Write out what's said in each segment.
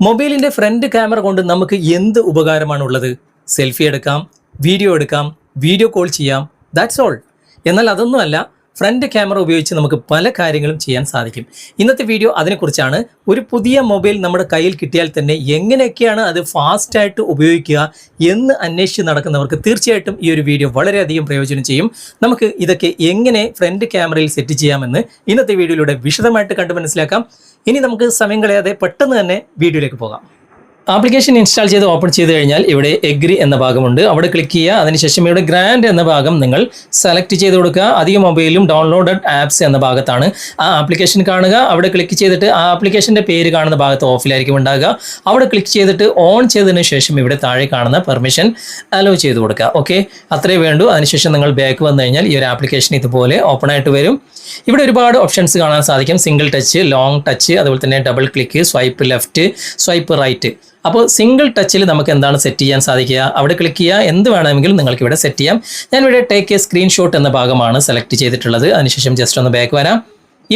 മൊബൈലിന്റെ front camera കൊണ്ട് നമുക്ക് എന്ത് ഉപകാരമാണ് ഉള്ളത് സെൽഫി എടുക്കാം വീഡിയോ എടുക്കാം വീഡിയോ കോൾ ചെയ്യാം. ദാറ്റ്സ് ഓൾ എന്നാൽ അതൊന്നുമല്ല ഫ്രണ്ട് ക്യാമറ ഉപയോഗിച്ച് നമുക്ക് പല കാര്യങ്ങളും ചെയ്യാൻ സാധിക്കും. ഇന്നത്തെ വീഡിയോ അതിനെക്കുറിച്ചാണ്. ഒരു പുതിയ മൊബൈൽ നമ്മുടെ കയ്യിൽ കിട്ടിയാൽ തന്നെ എങ്ങനെയൊക്കെയാണ് അത് ഫാസ്റ്റായിട്ട് ഉപയോഗിക്കുക എന്ന് അന്വേഷിച്ച് നടക്കുന്നവർക്ക് തീർച്ചയായിട്ടും ഈ ഒരു വീഡിയോ വളരെയധികം പ്രയോജനം ചെയ്യും. നമുക്ക് ഇതൊക്കെ എങ്ങനെ ഫ്രണ്ട് ക്യാമറയിൽ സെറ്റ് ചെയ്യാമെന്ന് ഇന്നത്തെ വീഡിയോയിലൂടെ വിശദമായിട്ട് കണ്ടു മനസ്സിലാക്കാം. ഇനി നമുക്ക് സമയം കളയാതെ പെട്ടെന്ന് തന്നെ വീഡിയോയിലേക്ക് പോകാം. ആപ്ലിക്കേഷൻ ഇൻസ്റ്റാൾ ചെയ്ത് ഓപ്പൺ ചെയ്ത് കഴിഞ്ഞാൽ ഇവിടെ എഗ്രി എന്ന ഭാഗമുണ്ട്. അവിടെ ക്ലിക്ക് ചെയ്യുക. അതിനുശേഷം ഇവിടെ ഗ്രാൻഡ് എന്ന ഭാഗം നിങ്ങൾ സെലക്ട് ചെയ്ത് കൊടുക്കുക. അധിക മൊബൈലും ഡൗൺലോഡഡ് ആപ്സ് എന്ന ഭാഗത്താണ്. ആ ആപ്ലിക്കേഷൻ കാണുക. അവിടെ ക്ലിക്ക് ചെയ്തിട്ട് ആ ആപ്ലിക്കേഷന്റെ പേര് കാണുന്ന ഭാഗത്ത് ഓഫിലായിരിക്കും ഉണ്ടാകുക അവിടെ ക്ലിക്ക് ചെയ്തിട്ട് ഓൺ ചെയ്തതിന് ശേഷം ഇവിടെ താഴെ കാണുന്ന പെർമിഷൻ അലോ ചെയ്ത് കൊടുക്കുക. ഓക്കെ അത്രേ വേണ്ടൂ. അതിനുശേഷം നിങ്ങൾ ബാക്ക് വന്നു കഴിഞ്ഞാൽ ഈ ഒരു ആപ്ലിക്കേഷൻ ഇതുപോലെ ഓപ്പൺ ആയിട്ട് വരും. ഇവിടെ ഒരുപാട് ഓപ്ഷൻസ് കാണാൻ സാധിക്കും. സിംഗിൾ ടച്ച് ലോങ് ടച്ച് അതുപോലെ തന്നെ double click swipe left swipe right അപ്പോൾ സിംഗിൾ ടച്ചിൽ നമുക്ക് എന്താണ് സെറ്റ് ചെയ്യാൻ സാധിക്കുക? അവിടെ ക്ലിക്ക് ചെയ്യുക. എന്ത് വേണമെങ്കിലും നിങ്ങൾക്ക് ഇവിടെ സെറ്റ് ചെയ്യാം. ഞാൻ ഇവിടെ ടേക്ക് എ സ്ക്രീൻഷോട്ട് എന്ന ഭാഗമാണ് സെലക്ട് ചെയ്തിട്ടുള്ളത്. അതിനുശേഷം ജസ്റ്റ് ഒന്ന് ബാക്ക് വരാം.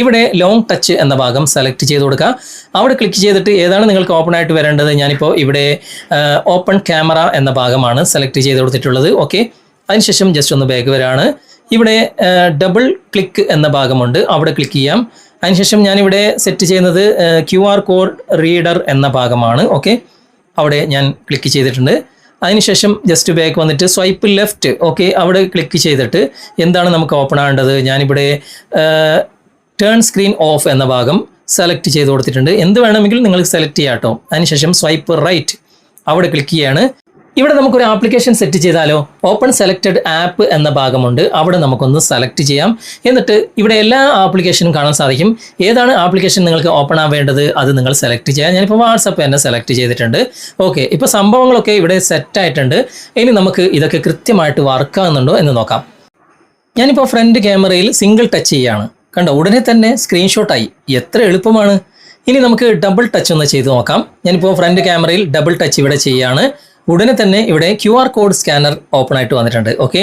ഇവിടെ ലോങ് ടച്ച് എന്ന ഭാഗം സെലക്ട് ചെയ്ത് കൊടുക്കുക. അവിടെ ക്ലിക്ക് ചെയ്തിട്ട് ഏതാണ് നിങ്ങൾക്ക് ഓപ്പൺ ആയിട്ട് വരേണ്ടത്? ഞാനിപ്പോൾ ഇവിടെ ഓപ്പൺ ക്യാമറ എന്ന ഭാഗമാണ് സെലക്ട് ചെയ്ത് കൊടുത്തിട്ടുള്ളത്. ഓക്കെ അതിനുശേഷം ജസ്റ്റ് ഒന്ന് ബാക്ക് വരാണ്. ഇവിടെ ഡബിൾ ക്ലിക്ക് എന്ന ഭാഗമുണ്ട്. അവിടെ ക്ലിക്ക് ചെയ്യാം. അതിനുശേഷം ഞാനിവിടെ സെറ്റ് ചെയ്യുന്നത് ക്യു ആർ കോഡ് റീഡർ എന്ന ഭാഗമാണ്. ഓക്കെ അവിടെ ഞാൻ ക്ലിക്ക് ചെയ്തിട്ടുണ്ട്. അതിനുശേഷം ജസ്റ്റ് ബാക്ക് വന്നിട്ട് സ്വൈപ്പ് ലെഫ്റ്റ് ഓക്കെ അവിടെ ക്ലിക്ക് ചെയ്തിട്ട് എന്താണ് നമുക്ക് ഓപ്പൺ ആവേണ്ടത്? ഞാനിവിടെ ടേൺ സ്ക്രീൻ ഓഫ് എന്ന ഭാഗം സെലക്ട് ചെയ്ത് കൊടുത്തിട്ടുണ്ട്. എന്ത് വേണമെങ്കിലും നിങ്ങൾ സെലക്ട് ചെയ്യാം കേട്ടോ. അതിനുശേഷം സ്വൈപ്പ് റൈറ്റ് അവിടെ ക്ലിക്ക് ചെയ്യാണ്. ഇവിടെ നമുക്കൊരു ആപ്ലിക്കേഷൻ സെറ്റ് ചെയ്താലോ? ഓപ്പൺ സെലക്റ്റഡ് ആപ്പ് എന്ന ഭാഗമുണ്ട്. അവിടെ നമുക്കൊന്ന് സെലക്ട് ചെയ്യാം. എന്നിട്ട് ഇവിടെ എല്ലാ ആപ്ലിക്കേഷനും കാണാൻ സാധിക്കും. ഏതാണ് ആപ്ലിക്കേഷൻ നിങ്ങൾക്ക് ഓപ്പൺ ആവേണ്ടത്? അത് നിങ്ങൾ സെലക്ട് ചെയ്യാം. ഞാനിപ്പോൾ വാട്സപ്പ് തന്നെ സെലക്ട് ചെയ്തിട്ടുണ്ട്. ഓക്കെ ഇപ്പോൾ സംഭവങ്ങളൊക്കെ ഇവിടെ സെറ്റ് ആയിട്ടുണ്ട്. ഇനി നമുക്ക് ഇതൊക്കെ കൃത്യമായിട്ട് വർക്ക് ആകുന്നുണ്ടോ എന്ന് നോക്കാം. ഞാനിപ്പോൾ ഫ്രണ്ട് ക്യാമറയിൽ സിംഗിൾ ടച്ച് ചെയ്യാണ്. കണ്ടോ? ഉടനെ തന്നെ സ്ക്രീൻഷോട്ടായി എത്ര എളുപ്പമാണ്. ഇനി നമുക്ക് ഡബിൾ ടച്ച് ഒന്ന് ചെയ്ത് നോക്കാം. ഞാനിപ്പോൾ ഫ്രണ്ട് ക്യാമറയിൽ ഡബിൾ ടച്ച് ഇവിടെ ചെയ്യാണ്. ഉടനെ തന്നെ ഇവിടെ Q R code scanner open ആയിട്ട് വന്നിട്ടുണ്ട് ഓക്കെ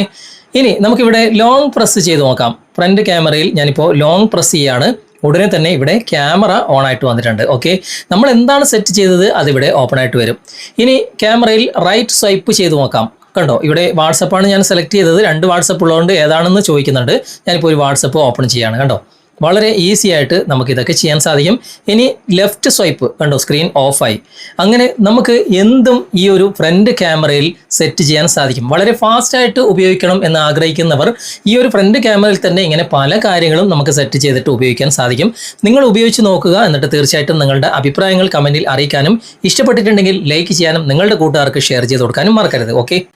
ഇനി നമുക്കിവിടെ ലോങ് പ്രസ് ചെയ്ത് നോക്കാം. ഫ്രണ്ട് ക്യാമറയിൽ ഞാനിപ്പോൾ ലോങ് പ്രസ് ചെയ്യാണ്. ഉടനെ തന്നെ ഇവിടെ ക്യാമറ ഓൺ ആയിട്ട് വന്നിട്ടുണ്ട് ഓക്കെ നമ്മൾ എന്താണ് സെറ്റ് ചെയ്തത് അതിവിടെ ഓപ്പൺ ആയിട്ട് വരും. ഇനി ക്യാമറയിൽ റൈറ്റ് സ്വൈപ്പ് ചെയ്ത് നോക്കാം. കണ്ടോ? ഇവിടെ വാട്സപ്പാണ് ഞാൻ സെലക്ട് ചെയ്തത്. രണ്ട് വാട്സപ്പ് ഉള്ളതുകൊണ്ട് ഏതാണെന്ന് ചോദിക്കുന്നുണ്ട്. ഞാനിപ്പോൾ ഒരു വാട്സപ്പ് ഓപ്പൺ ചെയ്യാണ് കണ്ടോ? വളരെ ഈസി ആയിട്ട് നമുക്ക് ഇതൊക്കെ ചെയ്യാൻ സാധിക്കും. ഇനി ലെഫ്റ്റ് സ്വൈപ്പ് കണ്ടോ? സ്ക്രീൻ ഓഫായി അങ്ങനെ നമുക്ക് എന്തും ഈ ഒരു ഫ്രണ്ട് ക്യാമറയിൽ സെറ്റ് ചെയ്യാൻ സാധിക്കും. വളരെ ഫാസ്റ്റായിട്ട് ഉപയോഗിക്കണം എന്ന് ആഗ്രഹിക്കുന്നവർ ഈ ഒരു ഫ്രണ്ട് ക്യാമറയിൽ തന്നെ ഇങ്ങനെ പല കാര്യങ്ങളും നമുക്ക് സെറ്റ് ചെയ്തിട്ട് ഉപയോഗിക്കാൻ സാധിക്കും. നിങ്ങൾ ഉപയോഗിച്ച് നോക്കുക എന്നിട്ട് തീർച്ചയായിട്ടും നിങ്ങളുടെ അഭിപ്രായങ്ങൾ കമന്റിൽ അറിയിക്കാനും ഇഷ്ടപ്പെട്ടിട്ടുണ്ടെങ്കിൽ ലൈക്ക് ചെയ്യാനും നിങ്ങളുടെ കൂട്ടുകാർക്ക് ഷെയർ ചെയ്ത് കൊടുക്കാനും മറക്കരുത്. ഓക്കെ